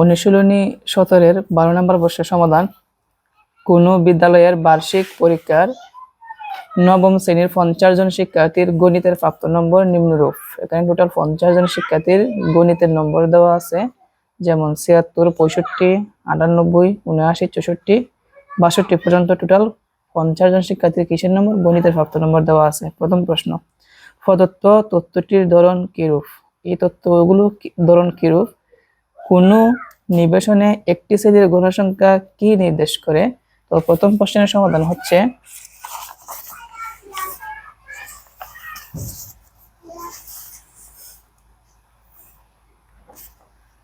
অনুশীলনী সতেরোর বারো নম্বর বর্ষের সমাধান। কোনো বিদ্যালয়ের বার্ষিক পরীক্ষার নবম শ্রেণির পঞ্চাশ জন শিক্ষার্থীর গণিতের প্রাপ্ত নম্বর নিম্নরূপ। এখানে টোটাল পঞ্চাশ জন শিক্ষার্থীর গণিতের নম্বর দেওয়া আছে, যেমন ছিয়াত্তর, পঁয়ষট্টি, আটানব্বই, উনআশি, চৌষট্টি, বাষট্টি পর্যন্ত টোটাল পঞ্চাশ জন শিক্ষার্থীর কিসের নম্বর? গণিতের প্রাপ্ত নম্বর দেওয়া আছে। প্রথম প্রশ্ন, প্রদত্ত তথ্যটির ধরন কিরূপ? এই তথ্যগুলো ধরন কিরূপ? কোনো নিবেশনে একটি শ্রেণির গণসংখ্যা কি নির্দেশ করে? তো প্রথম প্রশ্নের সমাধান হচ্ছে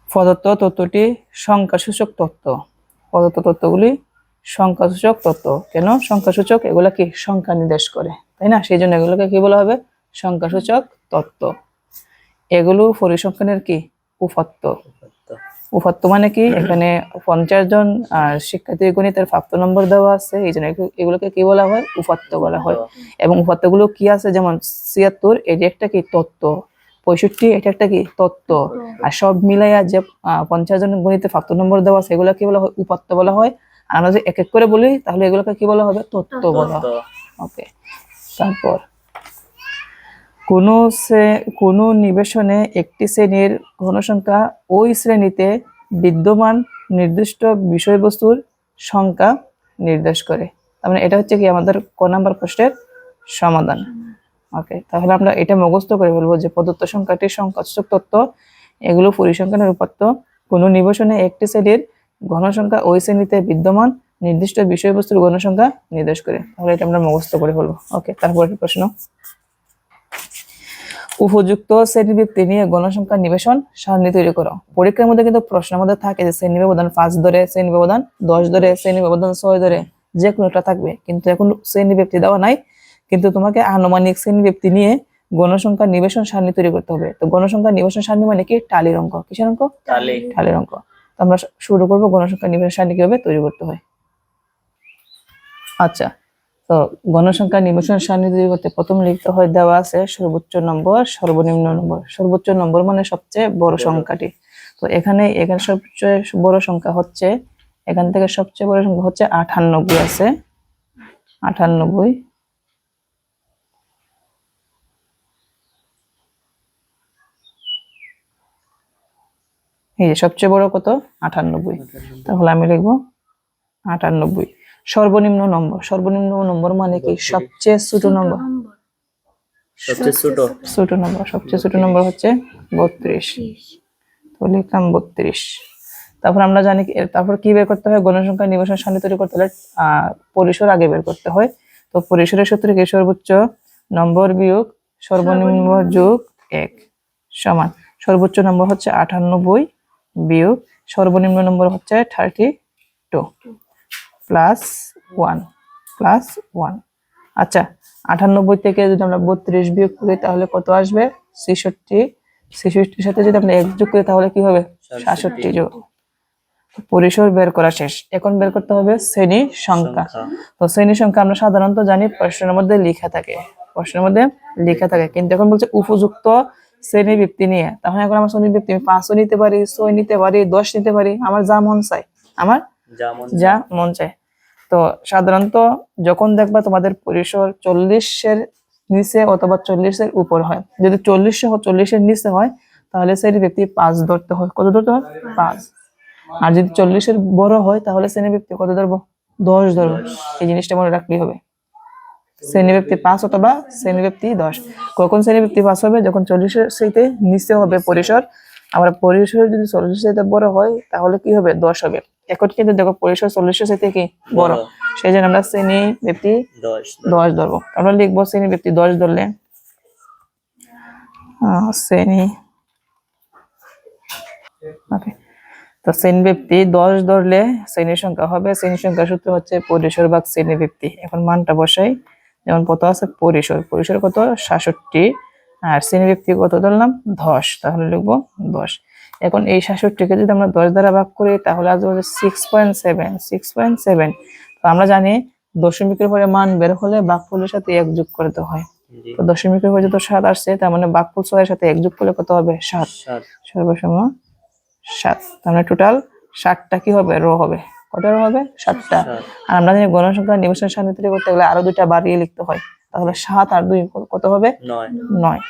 প্রদত্ত তথ্যটি সংখ্যাসূচক তথ্য। প্রদত্ত তথ্যগুলি সংখ্যাসূচক তত্ত্ব কেন? সংখ্যাসূচক এগুলা কি সংখ্যা নির্দেশ করে, তাই না? সেই জন্য এগুলোকে কি বলা হবে? সংখ্যাসূচক তত্ত্ব এগুলো পরিসংখ্যানের কি? উপাত্ত। উপাত্ত মানে কি? এখানে পঞ্চাশ জন আহ, শিক্ষার্থীর গণিতের প্রাপ্ত নম্বর দেওয়া আছে। এই জন্য এগুলোকে কি বলা হয়? উপাত্ত বলা হয়। এবং উপাত্তগুলো কি আছে? যেমন ছিয়াত্তর এটি একটা কি? তত্ত্ব। পঁয়ষট্টি এটা একটা কি? তত্ত্ব। আর সব মিলাইয়া যে পঞ্চাশ জন গণিতে প্রাপ্ত নম্বর দেওয়া আছে এগুলো কি বলা হয়? উপাত্ত বলা হয়। আর আমরা যদি এক এক করে বলি তাহলে এগুলোকে কি বলা হবে? তত্ত্ব। বলা হয়। ওকে। তারপর কোন কোন নিবেশনে একটি শ্রেণির ঘনসংখ্যা ওই শ্রেণীতে বিদ্যমান নির্দিষ্ট বিষয়বস্তুর সংখ্যা নির্দেশ করে। তার মানে এটা হচ্ছে কি আমাদের ক নাম্বার প্রশ্নের সমাধান। ওকে, তাহলে আমরা এটা মুখস্থ করে বলব যে প্রদত্ত সংখ্যাটি সংখ্যাসূচক তত্ত্ব। এগুলো পরিসংখ্যানের উপাত্ত কোনো নিবেশনে একটি শ্রেণির ঘনসংখ্যা ওই শ্রেণীতে বিদ্যমান নির্দিষ্ট বিষয়বস্তুর ঘনসংখ্যা নির্দেশ করে। তাহলে এটা আমরা মুখস্থ করে বলব। ওকে, তারপরের প্রশ্ন। উপযুক্ত শ্রেণীবৃত্তি নিয়ে গণসংখ্যা নিবেশন সারণী তৈরি করো। পরীক্ষার মধ্যে কিন্তু প্রশ্নের মধ্যে থাকে যে শ্রেণি ব্যবধান পাঁচ ধরে শ্রেণি ব্যবধান দশ ধরে শ্রেণি ব্যবধান ছয় ধরে যে কোনো একটা থাকবে। কিন্তু এখন শ্রেণি ব্যক্তি দেওয়া নাই কিন্তু তোমাকে আনুমানিক শ্রেণি ব্যক্তি নিয়ে গণসংখ্যা নিবেশন সারণী তৈরি করতে হবে। তো গণসংখ্যা নিবেশন সারণী মানে কি? টালির অঙ্ক। কিসের অঙ্ক? টালির অঙ্ক। তো আমরা শুরু করব গণসংখ্যা নিবেশন সারণী কীভাবে তৈরি করতে হয়। আচ্ছা তো গণসংখ্যা সারণী তৈরি করতে প্রথম লিখতে হয় দেওয়া আছে সর্বোচ্চ নম্বর সর্বনিম্ন নম্বর। সর্বোচ্চ নম্বর মানে সবচেয়ে বড় সংখ্যাটি। তো এখানে এখানে সবচেয়ে বড় সংখ্যা হচ্ছে এখান থেকে সবচেয়ে বড় সংখ্যা হচ্ছে আটানব্বই আছে। আটানব্বই। এই যে সবচেয়ে বড় কত? আটানব্বই। তাহলে আমি লিখব আটানব্বই। সর্বনিম্ন নম্বর। সর্বনিম্ন নম্বর মানে কি? সবচেয়ে ছোট নম্বর। সবচেয়ে ছোট। ছোট নম্বর। সবচেয়ে ছোট নম্বর হচ্ছে বত্রিশ। তো লিখলাম বত্রিশ। তারপর আমরা জানি তারপর কি বের করতে হয়? গণসংখ্যা নিবেশন সারণী তৈরি করতে হলে আহ, পরিসর আগে বের করতে হয়। তো পরিসরের সূত্র কি সর্বোচ্চ নম্বর বিয়োগ সর্বনিম্ন যোগ এক সমান? সর্বোচ্চ নম্বর হচ্ছে আটানব্বই বিয়োগ সর্বনিম্ন নম্বর হচ্ছে thirty two plus one plus one আচ্ছা আটানব্বই থেকে যদি আমরা বত্রিশ বিয়োগ করি তাহলে কত আসবে? ছেষট্টি। ছেষট্টির সাথে যদি আমরা এক যোগ করি তাহলে কি হবে? সাতষট্টি। যোগ। পরিসর বের করা শেষ। এখন বের করতে হবে শ্রেণি সংখ্যা। তো শ্রেণি সংখ্যা আমরা সাধারণত জানি প্রশ্নের মধ্যে লেখা থাকে। প্রশ্নের মধ্যে লেখা থাকে। কিন্তু এখন বলছে উপযুক্ত শ্রেণি ব্যক্তি নিয়ে। তাহলে এখন আমার শ্রেণি ব্যক্তি আমি পাঁচও নিতে পারি ছয় নিতে পারি দশ নিতে পারি। আমার যা মন চায়। আমার যা মন চায়। তো সাধারণত যখন দেখবা তোমাদের পরিসর চল্লিশের নিচে অথবা চল্লিশের উপর হয়। যদি চল্লিশ সহ চল্লিশের নিচে হয়, তাহলে শ্রেণি ব্যক্তি পাঁচ ধরতে হয়। কত ধরতে হয়? পাঁচ। আর যদি চল্লিশের বড় হয়, তাহলে শ্রেণি ব্যক্তি কত ধরবো? দশ ধরবো। এই জিনিসটা মনে রাখলেই হবে। শ্রেণি ব্যক্তি পাঁচ অথবা শ্রেণি ব্যক্তি দশ। কখন শ্রেণি ব্যক্তি পাঁচ হবে? যখন চল্লিশের সেইতে নিচে হবে পরিসর। আবার পরিসর যদি চল্লিশের সাথে বড় হয়, তাহলে কি হবে? দশ হবে। এখন কিন্তু দেখো পরিসর চল্লিশের সাথে কি বড়। সেই জন্য আমরা শ্রেণি ব্যক্তি দশ ধরবো। আমরা লিখব শ্রেণি ব্যক্তি দশ ধরলে। শ্রেণি ওকে। তো শ্রেণি ব্যক্তি দশ ধরলে শ্রেণির সংখ্যা হবে। শ্রেণির সংখ্যা সূত্র হচ্ছে পরিসর ভাগ শ্রেণি ব্যক্তি। এখন মানটা বসাই। যেমন কত আছে? পরিসর। পরিসর কত? সাতষট্টি। আর শ্রেণি ব্যক্তি কত ধরলাম? দশ। তাহলে লিখব দশ। এখন এই সাতষট্টিকে যদি আমরা দশ দ্বারা ভাগ করি তাহলে আসবে six point seven six point seven তো আমরা জানি দশমিকের পরে মান বের হলে বাঘফলের সাথে এক যোগ করতে হয়। তো দশমিকের পরে যত সাত আসছে তার মানে বাঘফল ছয়ের সাথে এক যোগ করলে কত হবে? সাত। সর্বসম সাত। তাহলে টোটাল ষাটটা কি হবে? রো হবে। কটা রো হবে? সাতটা। আর আমরা জানি গণসংখ্যা নিবেশন সান্নিধ্য করতে গেলে আরও দুইটা বাড়িয়ে লিখতে হয়। তাহলে সাত আর দুই কত হবে? নয়। নয়।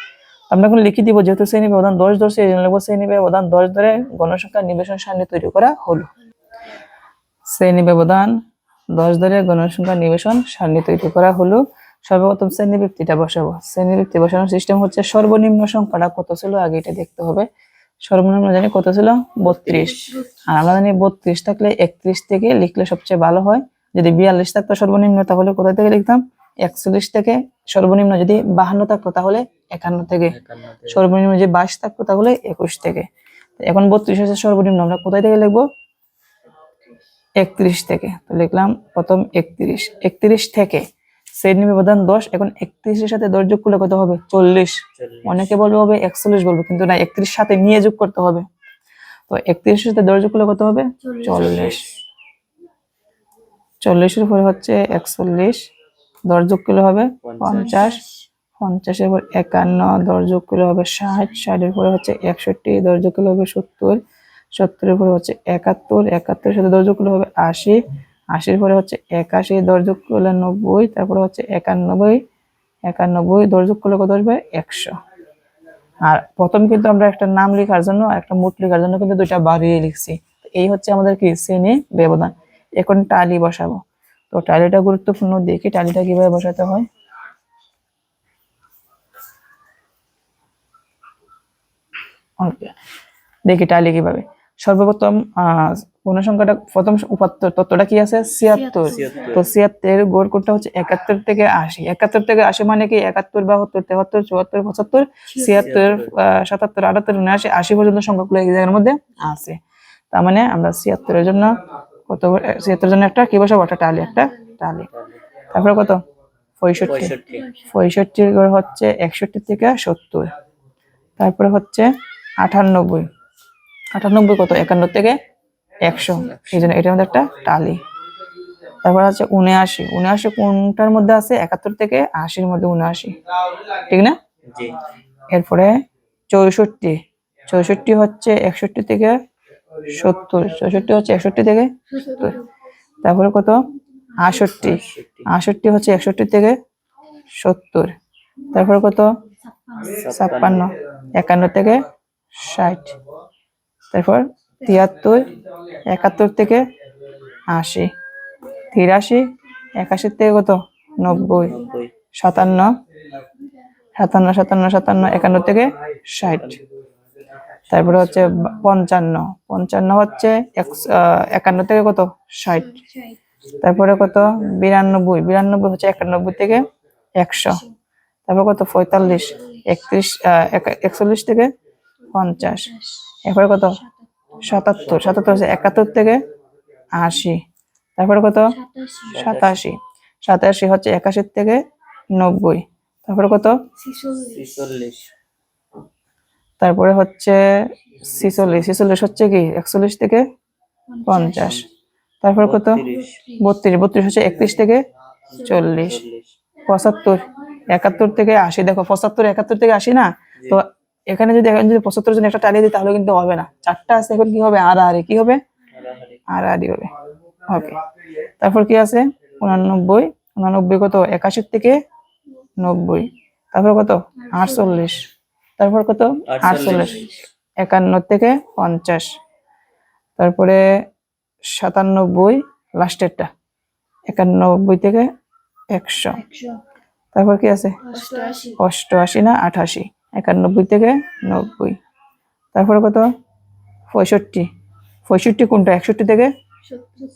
আমরা এখন লিখে দিব, যেহেতু শ্রেণি ব্যবধান দশ ধরছে, এই জন্য লিখব শ্রেণি ব্যবধান দশ ধরে গণসংখ্যা নিবেশন সারণী তৈরি করা হলো। শ্রেণি ব্যবধান দশ ধরে গণসংখ্যা নিবেশন সারণী তৈরি করা হলো। সর্বপ্রথম শ্রেণি ব্যক্তিটা বসাবো। শ্রেণি ব্যক্তি বসানোর সিস্টেম হচ্ছে সর্বনিম্ন সংখ্যাটা কত ছিল, আগে এটা দেখতে হবে। সর্বনিম্ন জানি কত ছিল? বত্রিশ। আর আমরা জানি বত্রিশ থাকলে একত্রিশ থেকে লিখলে সবচেয়ে ভালো হয়। যদি বিয়াল্লিশ থাকতো সর্বনিম্ন, তাহলে কোথা থেকে লিখতাম? একচল্লিশ থেকে সর্বনিম্ন যদি বাহান্ন থাকতো তাহলে একান্ন থেকে সর্বনিম্ন যে বাইশ থাকতো তাহলে একুশ থেকে। তো এখন বত্রিশ হচ্ছে সর্বনিম্ন আমরা কোথায় থেকে লিখব? একত্রিশ থেকে। তো লিখলাম প্রথম একত্রিশ। একত্রিশ থেকে শ্রেণি ব্যবধান দশ এখন একত্রিশের সাথে দশ যোগ করলে কত হবে? চল্লিশ। চল্লিশ। অনেকে বলবে হবে একচল্লিশ বলব কিন্তু না একত্রিশ সাথে নিয়ে যোগ করতে হবে। তো একত্রিশের সাথে দশ যোগ করলে কত হবে? চল্লিশ। চল্লিশের উপরে হচ্ছে একচল্লিশ। দশ যোগ করলে হবে পঞ্চাশ। পঞ্চাশের পর একান্ন দশ যোগ করলে হবে ষাট। ষাটের পরে হচ্ছে একষট্টি দশ যোগ করলে হবে সত্তর। সত্তরের পরে হচ্ছে একাত্তর একাত্তরের সাথে দশ যোগ করলে হবে আশি। আশির পরে হচ্ছে একাশি দশ যোগ করলে নব্বই তারপরে হচ্ছে একানব্বই। একানব্বই দশ যোগ করলে কত আসবে? একশো। আর প্রথম কিন্তু আমরা একটা নাম লেখার জন্য একটা মুট লেখার জন্য কিন্তু দুইটা বাড়িয়ে লিখছি। এই হচ্ছে আমাদের কি শ্রেণি ব্যবধান। এখন টালি বসাবো। তো টালিটা গুরুত্বপূর্ণ দেখি টালিটা কীভাবে বসাতে হয়। Okay. দেখি টালি কীভাবে। সর্বপ্রথম পূর্ণসংখ্যাটা প্রথম উপাত্ত তত্ত্বটা কি আছে? ছিয়াত্তর। তো ছিয়াত্তর গড় কোডটা হচ্ছে একাত্তর থেকে আশি। একাত্তর থেকে আশি মানে কি? একাত্তর বাহাত্তর তেহাত্তর চুয়াত্তর পঁচাত্তর ছিয়াত্তর আহ, সাতাত্তর আটাত্তর উনআশি আশি পর্যন্ত সংখ্যাগুলো এই জায়গার মধ্যে আছে। তার মানে আমরা ছিয়াত্তরের জন্য কত ছিয়াত্তরের জন্য একটা? কি বসাবো একটা টালি একটা? টালি। তারপরে কত? পঁয়ষট্টি। পঁয়ষট্টি। পঁয়ষট্টির গড় হচ্ছে একষট্টি থেকে সত্তর। তারপরে হচ্ছে আটানব্বই। আটানব্বই কত? একান্ন থেকে একশো। এই জন্য এটার মধ্যে একটা টালি। তারপর আছে উনআশি। উনআশি কোনটার মধ্যে আছে? একাত্তর থেকে আশির মধ্যে উনআশি। ঠিক না? এরপরে চৌষট্টি। চৌষট্টি হচ্ছে একষট্টি থেকে সত্তর চৌষট্টি হচ্ছে একষট্টি থেকে? তারপরে কত? আষট্টি আষট্টি হচ্ছে একষট্টি থেকে সত্তর। তারপরে কত? ছাপ্পান্ন। একান্ন থেকে ষাট। তারপর তিয়াত্তর একাত্তর থেকে আশি। তিরাশি একাশি থেকে কত? নব্বই। সাতান্ন। সাতান্ন সাতান্ন সাতান্ন একান্ন থেকে ষাট। তারপরে হচ্ছে পঞ্চান্ন। পঞ্চান্ন হচ্ছে একশ- একান্ন থেকে কত? ষাট। তারপরে কত? বিরানব্বই। বিরানব্বই হচ্ছে একানব্বই থেকে একশো। তারপর কত? পঁয়তাল্লিশ। একত্রিশ একচল্লিশ থেকে পঞ্চাশ। এরপরে কত? সাতাত্তর। সাতাত্তর হচ্ছে একাত্তর থেকে আশি। তারপরে কত? সাতাশি। সাতাশি হচ্ছে একাশি থেকে নব্বই। তারপরে কত? ছিচল্লিশ। তারপরে হচ্ছে ছিচল্লিশ ছিচল্লিশ হচ্ছে কি? একচল্লিশ থেকে পঞ্চাশ। তারপর কত? বত্রিশ বত্রিশ হচ্ছে একত্রিশ থেকে চল্লিশ। পঁচাত্তর, একাত্তর থেকে আশি। দেখো, পঁচাত্তর, একাত্তর থেকে আশি না? তো এখানে যদি, এখন যদি পঁচাত্তর জন একটা টালিয়ে দিই, তাহলে কিন্তু হবে না। চারটা আছে, এখন কি হবে? আর আর কি হবে? আর আরই হবে। ওকে। তারপর কি আছে? উনানব্বই। উনানব্বই কত? একাশি থেকে নব্বই। তারপর কত? আটচল্লিশ। তারপর কত? আটচল্লিশ। একান্ন থেকে পঞ্চাশ। তারপরে সাতানব্বই লাস্টেরটা। একানব্বই থেকে একশো। তারপর কি আছে? অষ্টআশি। না আঠাশি? একানব্বই থেকে নব্বই। তারপরে কত? পঁয়ষট্টি। পঁয়ষট্টি কোনটা? একষট্টি থেকে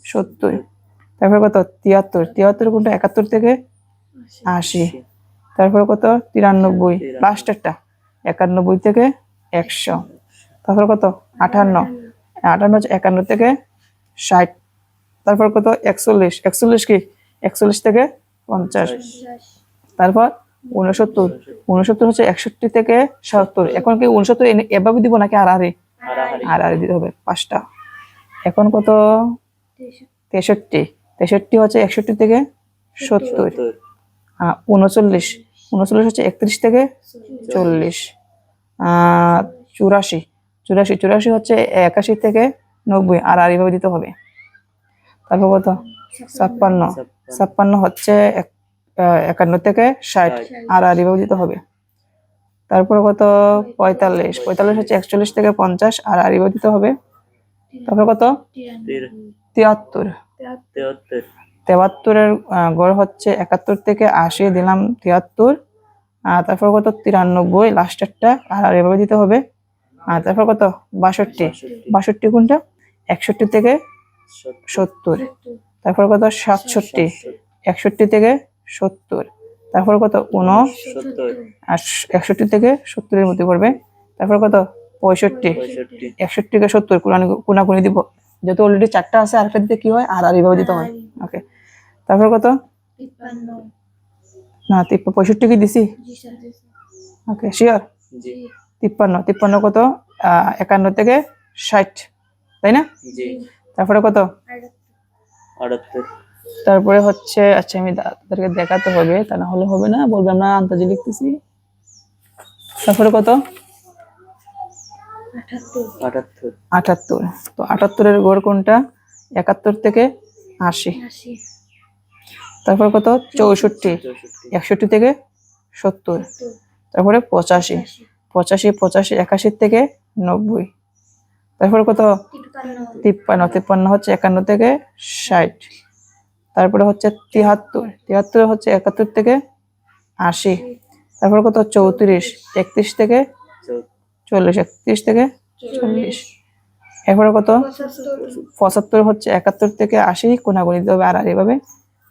সত্তর। তারপর কত? তিয়াত্তর। তিয়াত্তর কোনটা? একাত্তর থেকে আশি। তারপর কত? তিরানব্বই। লাস্টেরটা। একানব্বই থেকে একশো। তারপর কত? আটান্ন। আটান্ন হচ্ছে একান্ন থেকে ষাট। তারপর কত? একচল্লিশ। একচল্লিশ কি? একচল্লিশ থেকে পঞ্চাশ। তারপর উনসত্তর উনসত্তর হচ্ছে একষট্টি থেকে সত্তর এখন কি উনসত্তর এনে- এভাবে দিব নাকি আর আরে আর আর দিতে হবে পাঁচটা। এখন কত? তেষট্টি। তেষট্টি হচ্ছে একষট্টি থেকে সত্তর। উনচল্লিশ উনচল্লিশ হচ্ছে একত্রিশ থেকে চল্লিশ। চুরাশি। চুরাশি চুরাশি হচ্ছে একাশি থেকে নব্বই। আর আর এইভাবে দিতে হবে। তারপর কত? ছাপ্পান্ন। ছাপ্পান্ন হচ্ছে এক- একান্ন থেকে ষাট। আর আর এইভাবে দিতে হবে। তারপর কত? পঁয়তাল্লিশ। পঁয়তাল্লিশ হচ্ছে একচল্লিশ থেকে পঞ্চাশ। আর আর এইভাবে দিতে হবে। তারপর কত? তির তিয়াত্তর। তেহত্তর তেবাত্তরের গড় হচ্ছে একাত্তর থেকে আশি দিলাম তিয়াত্তর। আর তারপর কত? তিরানব্বই লাস্টেরটা আর আর এভাবে দিতে হবে। আর তারপর কত? বাষট্টি। বাষট্টি। কোনটা একষট্টি থেকে সত্তর। তারপর কত? সাতষট্টি। একষট্টি থেকে সত্তর। তারপর কত? উন আর একষট্টি থেকে সত্তরের মধ্যে পড়বে। তারপর কত? পঁয়ষট্টি। একষট্টি থেকে সত্তর। কোনাকুনি দিব। যেহেতু অলরেডি চারটা আছে আরেকটা দিতে কি হয়? আর আর এভাবে দিতে হয়। ওকে তারপর কত? না তিপ্প পঁয়ষট্টি কি দিছি? ওকে শিওর তিপ্পান্ন তিপ্পান্ন কত? একান্ন থেকে ষাট তাই না? তারপরে কত? তারপরে হচ্ছে আচ্ছা আমি তাদেরকে দেখাতে হবে তা না হলে হবে না বলবে আমরা আন্তাজি লিখতেছি। তারপরে কত? আটাত্তর। তো আটাত্তরের গড় কোনটা? একাত্তর থেকে আশি। আশি। তারপর কত? চৌষট্টি। একষট্টি থেকে সত্তর। তারপরে পঁচাশি। পঁচাশি পঁচাশি, একাশি থেকে নব্বই। তারপরে কত? তিপ্পান্ন। তিপ্পান্ন হচ্ছে একান্ন থেকে ষাট। তারপরে হচ্ছে তিয়াত্তর তিয়াত্তর হচ্ছে একাত্তর থেকে আশি। তারপর কত? চৌত্রিশ। একত্রিশ থেকে চল্লিশ। একত্রিশ থেকে চল্লিশ। এরপরে কত? পঁচাত্তর হচ্ছে একাত্তর থেকে আশি। কোনাগুনি আর আর এভাবে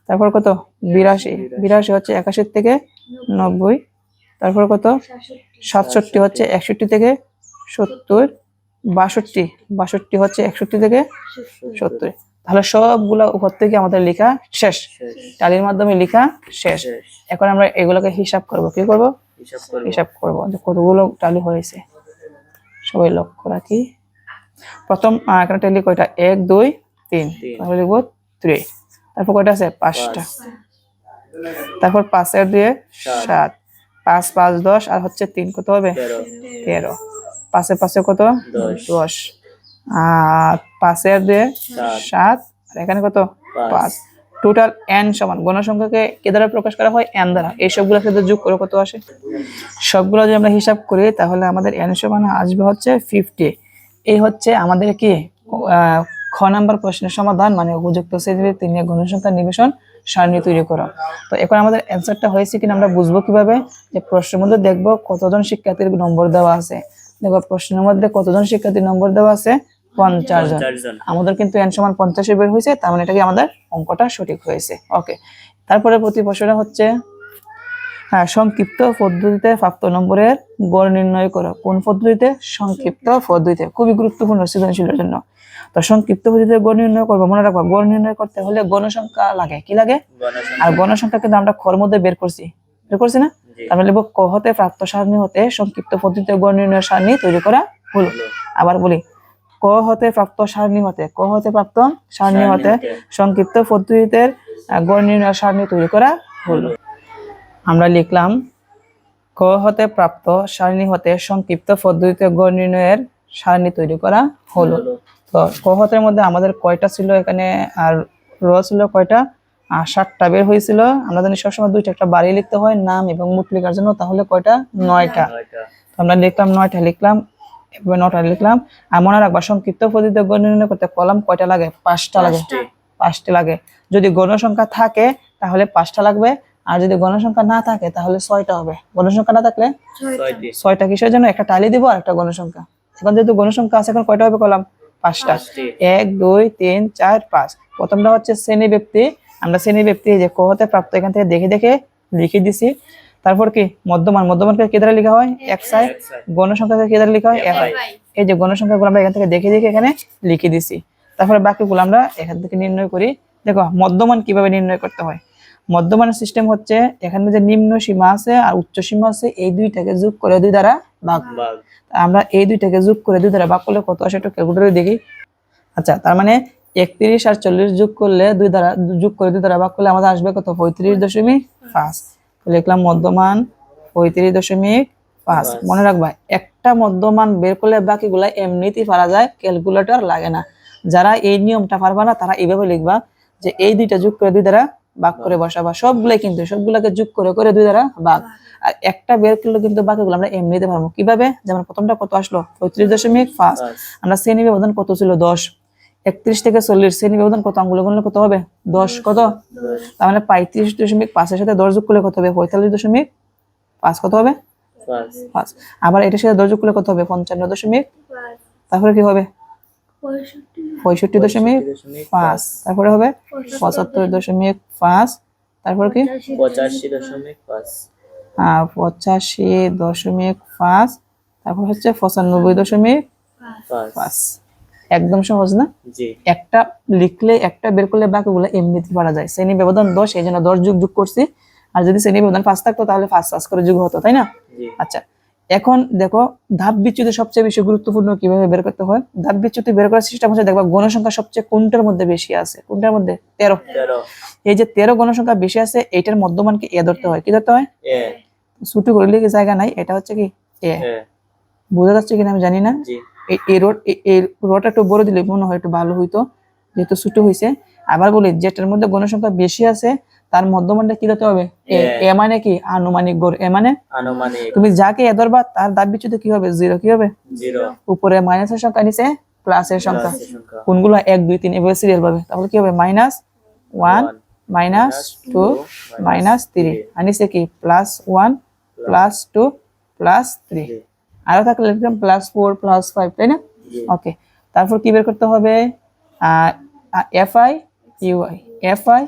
তারপর কত? বিরাশি। বিরাশি হচ্ছে একাশি থেকে নব্বই। তারপর কত? সাতষট্টি হচ্ছে একষট্টি থেকে সত্তর। বাষট্টি। বাষট্টি হচ্ছে একষট্টি থেকে সত্তর। তাহলে সবগুলো উপর থেকে আমাদের লেখা শেষ। টালির মাধ্যমে লেখা শেষ। এখন আমরা এগুলোকে হিসাব করব। কি করব? হিসাব করব। যে কতগুলো টালি হয়েছে। সবাই লক্ষ্য রাখি। প্রথম এখানে টালি কয়টা এক দুই তিন। তিন। তাহলে লিখব থ্রি তারপর কয়টা আছে? পাঁচটা। তারপর পাঁচের দিয়ে সাত। পাঁচ পাঁচ দশ আর হচ্ছে তিন কত হবে? তেরো। তেরো। পাঁচে পাঁচে কত? দশ। আর পাঁচের দিয়ে সাত। আর এখানে কত? পাঁচ। টোটাল এন সমান। গণসংখ্যাকে কে দ্বারা প্রকাশ করা হয়? এন দ্বারা। এই সবগুলোর সাথে যোগ করে কত আসে? সবগুলো যদি আমরা হিসাব করি তাহলে আমাদের এন সমান আসবে হচ্ছে ফিফটি এই হচ্ছে আমাদের কি? খ নাম্বার প্রশ্নের সমাধান মানে উপযুক্ত শ্রেণির তিন গণসংখ্যা নিবেশন সারণী তৈরি করা। তো এখন আমাদের অ্যান্সারটা হয়েছে কিনা আমরা বুঝব কীভাবে? যে প্রশ্নের মধ্যে দেখব কতজন শিক্ষার্থীর নম্বর দেওয়া আছে। দেখো প্রশ্নের মধ্যে কতজন শিক্ষার্থীর নম্বর দেওয়া আছে? পঞ্চাশ জন। আমাদের কিন্তু এন সমান পঞ্চাশে বের হয়েছে তার মানে এটা কি আমাদের অঙ্কটা সঠিক হয়েছে। ওকে। তারপরে প্রতি প্রশ্নটা হচ্ছে হ্যাঁ সংক্ষিপ্ত পদ্ধতিতে প্রাপ্ত নম্বরের গড় নির্ণয় করো। কোন পদ্ধতিতে? সংক্ষিপ্ত পদ্ধতিতে। খুবই গুরুত্বপূর্ণ সৃজনশীলের জন্য। তো সংক্ষিপ্ত পদ্ধতিতে গড় নির্ণয় করব মনে রাখব গণ নির্ণয় করতে হলে গণসংখ্যা লাগে। কি লাগে? আর গণসংখ্যা কিন্তু আমরা খর মধ্যে বের করছি। বের করছি না? জি। তাহলে লিখব ক হতে প্রাপ্ত সারণী হতে সংক্ষিপ্ত পদ্ধতিতে গণ নির্ণয় সারণী তৈরি করা হলো। আবার বলি ক হতে প্রাপ্ত সারণী হতে ক হতে প্রাপ্ত সারণী হতে। সংক্ষিপ্ত পদ্ধতিতে গণ নির্ণয় সারণী তৈরি করা হলো। আমরা লিখলাম ক হতে প্রাপ্ত সারণী হতে সংক্ষিপ্ত পদ্ধতিতে গণ নির্ণয়ের সারণী তৈরি করা হলো। তো ক হতের মধ্যে আমাদের কয়টা ছিল এখানে? আর র ছিল কয়টা? আর সাতটা বের হয়েছিল। আমরা জানি সবসময় দুইটা একটা বাড়ি লিখতে হয় নাম এবং মুখ লেখার জন্য তাহলে কয়টা? নয়টা। নয়টা। তো আমরা লিখলাম নয়টা লিখলাম নটা লিখলাম। আর মনে রাখবা সংক্ষিপ্ত পদ্ধতিতে গণ নির্ণয় করতে কলাম কয়টা লাগে? পাঁচটা লাগে। পাঁচটা। লাগে। যদি গণসংখ্যা থাকে তাহলে পাঁচটা লাগবে। আর যদি গণসংখ্যা না থাকে তাহলে ছয়টা হবে। গণসংখ্যা না থাকলে? ছয়টা। কিসের জন্য? একটা টালি দিব আর একটা গণসংখ্যা এখন যেহেতু গণসংখ্যা আছে এখন কয়টা হবে কলাম? পাঁচটা। এক দুই তিন চার পাঁচ। প্রথমটা হচ্ছে শ্রেণি ব্যক্তি। আমরা শ্রেণি ব্যক্তি এই যে ক হতে প্রাপ্ত এখান থেকে দেখে দেখে লিখে দিছি। তারপর কি? মধ্যমান। মধ্যমানকে কি দ্বারা লেখা হয়? এক সাই এক সাই। গণসংখ্যাকে কি দ্বারা লেখা হয়? এক এই যে গণসংখ্যাগুলো আমরা এখান থেকে দেখে দেখে এখানে লিখে দিছি। তারপরে বাকিগুলো আমরা এখান থেকে নির্ণয় করি। দেখো মধ্যমান কীভাবে নির্ণয় করতে হয়? মধ্যমানের সিস্টেম হচ্ছে এখানে যে নিম্ন সীমা আছে আর উচ্চ সীমা আছে এই দুইটাকে যোগ করে দুই দ্বারা ভাগ আমরা এই দুইটাকে যোগ করে দুই দ্বারা ভাগ করলে কত আসে একটু ক্যালকুলেটরে দেখি। আচ্ছা তার মানে একত্রিশ আর চল্লিশ যোগ করলে দুই দ্বারা যোগ করে দুই দ্বারা ভাগ করলে আমাদের আসবে কত? পঁয়ত্রিশ দশমিক পাঁচ। লিখলাম মধ্যমান পঁয়ত্রিশ দশমিক পাঁচ। পাঁচ। মনে রাখবা একটা মধ্যমান বের করলে বাকিগুলা এমনিতেই পারা যায় ক্যালকুলেটর লাগে না। যারা এই নিয়মটা পারবা না তারা এইভাবে লিখবা যে এই দুইটা যোগ করে দুই দ্বারা ভাগ করে বসাবা সবগুলাই কিন্তু সবগুলাকে যোগ করে করে দুই দ্বারা ভাগ আর একটা বের করলে কিন্তু বাকিগুলো আমরা এমনিতে পারব। কীভাবে? যেমন প্রথমটা কত আসলো? পঁয়ত্রিশ দশমিক পাঁচ। আমরা শ্রেণি ব্যবধান কত ছিল? দশ। একত্রিশ থেকে চল্লিশ। শ্রেণি ব্যবধান কত? আঙ্গুলে গুনলে কত হবে? দশ। কত? তার মানে পঁয়ত্রিশ দশমিক পাঁচের সাথে দশ যোগ করলে কত হবে? পঁয়তাল্লিশ দশমিক পাঁচ কত হবে? পাঁচ। আবার এটার সাথে দশ যোগ করলে কত হবে? পঞ্চান্ন দশমিক তারপরে কি হবে? পঁয়ষট্টি দশমিক পাঁচ। তারপরে হবে পঁচাত্তর দশমিক পাঁচ। তারপর কি? পঁচাশি দশমিক পাঁচ। আহ, পঁচাশি দশমিক পাঁচ। তারপর হচ্ছে পঁচানব্বই দশমিক পাঁচ। একদম সহজ না? একটা লিখলে একটা বের করলে বাকিগুলো এমনিতে পারা যায়। শ্রেণি ব্যবধান দশ এই জন্য দশ যুগ যোগ করছি। আর যদি শ্রেণি ব্যবধান পাঁচ থাকতো তাহলে পাঁচ পাঁচ করে যুগ হতো তাই না? আচ্ছা এখন দেখো ধাপ বিচ্যুতি সবচেয়ে বেশি গুরুত্বপূর্ণ কীভাবে বের করতে হয়? ধাপ বিচ্যুতি বের করার সিস্টেম হচ্ছে দেখবা গণসংখ্যা সবচেয়ে কোনটার মধ্যে বেশি আছে? কোনটার মধ্যে? তেরো। এই যে তেরো গণসংখ্যা বেশি আছে এটার মধ্যমানকে এ ধরতে হয়। কি ধরতে হয়? এ। ছুটি করলে কি জায়গা নাই? এটা হচ্ছে কি? এ। বোঝা যাচ্ছে কিনা আমি জানি না? এই রোড এই রোডটা একটু বড় দিলে মনে হয় একটু ভালো হইতো যেহেতু ছোট হয়েছে আবার বলি যেটার মধ্যে গণসংখ্যা বেশি আছে তার মধ্যমানটা কি দিতে হবে? এ মানে কি? আনুমানিক গড়। এ মানে? আনুমানিক। তুমি যাকে এ ধরবা তার দাব বিচ্যুতি কি হবে? জিরো কি হবে? জিরো। উপরে মাইনাসের সংখ্যা নিচে প্লাসের সংখ্যা। কোনগুলো? এক দুই তিন এভাবে সিরিয়াল পাবে। তাহলে কি হবে? Minus one minus two minus three. আর নিচে কি? Plus one plus two plus three. আরও থাকলে লিখতাম প্লাস ফোর প্লাস ফাইভ তাই না? ওকে। তারপর কি বের করতে হবে? F I U I F I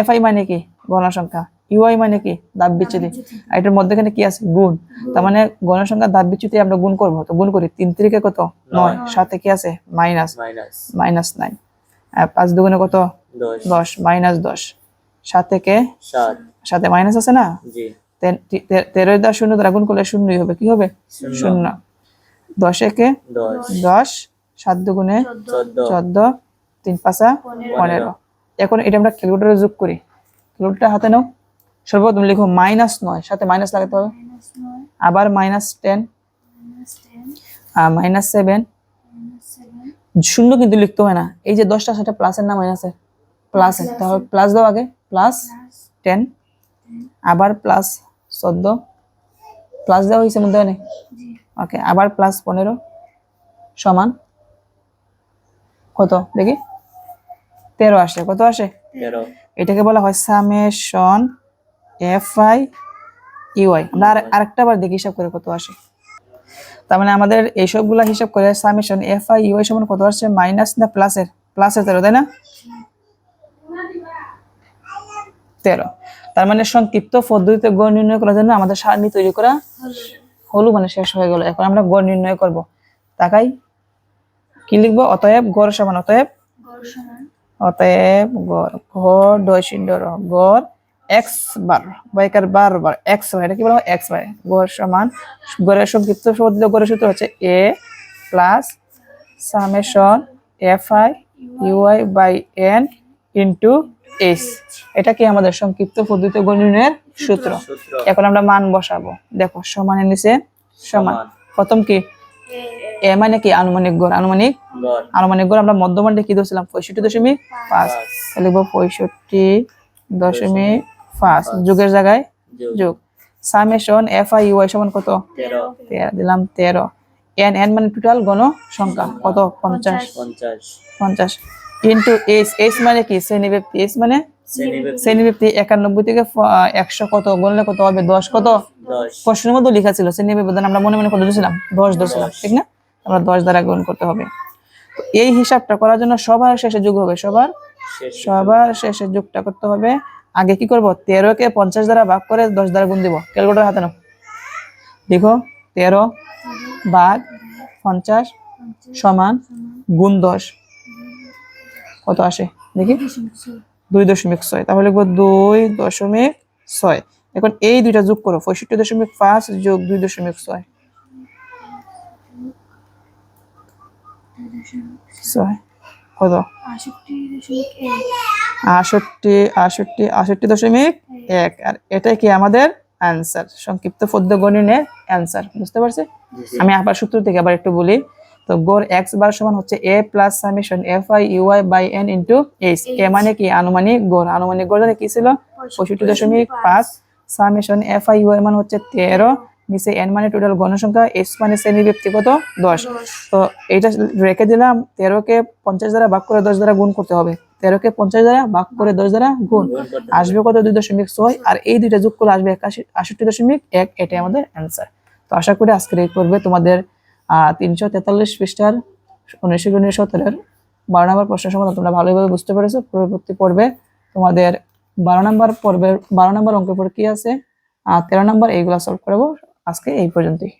F I মানে কি? গণসংখ্যা। ইউআই মানে কি? দাব বিচ্যুতি আর এটার মধ্যেখানে কি আছে? গুণ। তার মানে গণসংখ্যা দাব বিচ্যুতি আমরা গুণ করব। তো গুণ করি। তিন তিরিকে কত? নয়। সাথে কি আছে? মাইনাস। মাইনাস। নাইন। পাঁচ দুগুণে কত? দশ। দশ। মাইনাস দশ। সাত থেকে সাথে মাইনাস আছে না? তেরো দ্বারা শূন্য দ্বারা গুণ করলে শূন্যই হবে। কি হবে? শূন্য। দশ একে দশ। দশ। সাত দুগুণে চোদ্দ। চোদ্দ। তিন পাঁচা পনেরো। এখন এটা আমরা ক্যালকুলেটারে যোগ করি। ক্যালকুলেটার হাতে নাও। সর্বপ্রথম লিখো মাইনাস নয় সাথে মাইনাস লাগাতে হবে। আবার মাইনাস টেন মাইনাস সেভেন শূন্য কিন্তু লিখতে হয় না। এই যে দশটা সেটা প্লাসের না মাইনাসের প্লাসের তাহলে প্লাস দাও আগে। প্লাস টেন আবার প্লাস চোদ্দ। প্লাস দেওয়া হয়েছে মধ্যে জি। ওকে আবার প্লাস পনেরো। সমান কত? দেখি। তেরো আসে কত আসে? এটাকে বলা হয় সামেশন এফ আই ইউআই আমরা আর আরেকটা বার দেখি হিসাব করে কত আসে। তার মানে আমাদের এই সবগুলা হিসাব করে সামেশন এফ আই ইউআই সমান কত আসছে মাইনাস না প্লাসের? প্লাসের তেরো তাই না? তেরো। তার মানে সংক্ষিপ্ত পদ্ধতিতে গড় নির্ণয় করার জন্য আমাদের সারণী তৈরি করা হলো মানে শেষ হয়ে গেল। এখন আমরা গড় নির্ণয় করব। তাকাই। কি লিখব? অতএব গড় সমান অতএব গড় সমান। অতএব গড় ঘর র গড় এক্স বার বাইকার বার বার এক্স বার এটা কি বলা হয়? এক্স বার গড় সমান গড়ের সংক্ষিপ্ত পদ্ধতিতে গড়ের সূত্র হচ্ছে A plus summation F I U I by N into S এটা কি আমাদের সংক্ষিপ্ত পদ্ধতিতে গড় নির্ণয়ের সূত্র। এখন আমরা মান বসাবো। দেখো সমানের নিচে সমান। প্রথম কি? এ মানে কি? আনুমানিক গড় আনুমানিক আনুমানিক গড় আমরা মধ্যমানটা কি ধরছিলাম পঁয়ষট্টি দশমিক পাঁচ। লিখব পঁয়ষট্টি দশমিক পাঁচ। যুগের জায়গায় যোগ। সামেশন এফ আই ইউআই সমান কত? তেরো। দিলাম তেরো। এন এন মানে টোটাল গণ সংখ্যা কত পঞ্চাশ। পঞ্চাশ। পঞ্চাশ। ইন্টু এস এস মানে কি? শ্রেণি ব্যক্তি এস মানে? শ্রেণীব্যক্তি শ্রেণি ব্যক্তি একানব্বই থেকে একশো কত? গণলে কত হবে? দশ কত? প্রশ্নের মধ্যে লেখা ছিল শ্রেণি ব্যবধান আমরা মনে মনে কত দিয়েছিলাম দশ ধরছিলাম ঠিক না? আমরা দশ দ্বারা গুণ করতে হবে। তো এই হিসাবটা করার জন্য সবার শেষে যোগ হবে সবার? সবার শেষে যোগটা করতে হবে। আগে কি করব? তেরো কে পঞ্চাশ দ্বারা ভাগ করে দশ দ্বারা গুণ দিব। ক্যালকুলেটর হাতে নাও। দেখো তেরো ভাগ পঞ্চাশ সমান গুণ দশ। কত আসে? দেখি। দুই দশমিক ছয়। তাহলে লিখব দুই দশমিক ছয়। এখন এই দুইটা যোগ করো। পঁয়ষট্টি দশমিক পাঁচ যোগ দুই দশমিক ছয়। ছয়। কত? আষট্টি আষট্টি আষট্টি দশমিক এক। আর এটাই কি আমাদের অ্যান্সার সংক্ষিপ্ত পদ্য গণনের অ্যান্সার বুঝতে পারছি? আমি আবার সূত্র থেকে আবার একটু বলি। তো গড় এক্স বার সমান হচ্ছে A plus summation F I U I by N into H A মানে কি? আনুমানিক গড়। আনুমানিক গড় জানি কি ছিল? পঁয়ষট্টি দশমিক পাঁচ। সামেশন এফ আই ইউআই মানে হচ্ছে তেরো। নিচে এন মানে টোটাল গণসংখ্যা এইচ মানে শ্রেণি ব্যক্তিগত দশ। তো এইটা রেখে দিলাম তেরোকে পঞ্চাশ দ্বারা ভাগ করে দশ দ্বারা গুণ করতে হবে। তেরোকে পঞ্চাশ দ্বারা ভাগ করে দশ দ্বারা গুণ। আসবে কত? দুই দশমিক ছয়। আর এই দুইটা যোগ করলে আসবে একাশি আষট্টি দশমিক এক। এটাই আমাদের অ্যান্সার তো আশা করি আজকের এই পর্বে তোমাদের তিনশো তেতাল্লিশ পৃষ্ঠার উনিশশো সতেরোর বারো নম্বর প্রশ্ন সমাধান তোমরা ভালোভাবে বুঝতে পেরেছ পরবর্তী পর্বে তোমাদের বারো নম্বর পর্বের, বারো নম্বর অঙ্কের পর কি আছে? আর তেরো নম্বর এইগুলো সলভ করব আজকে এই পর্যন্তই।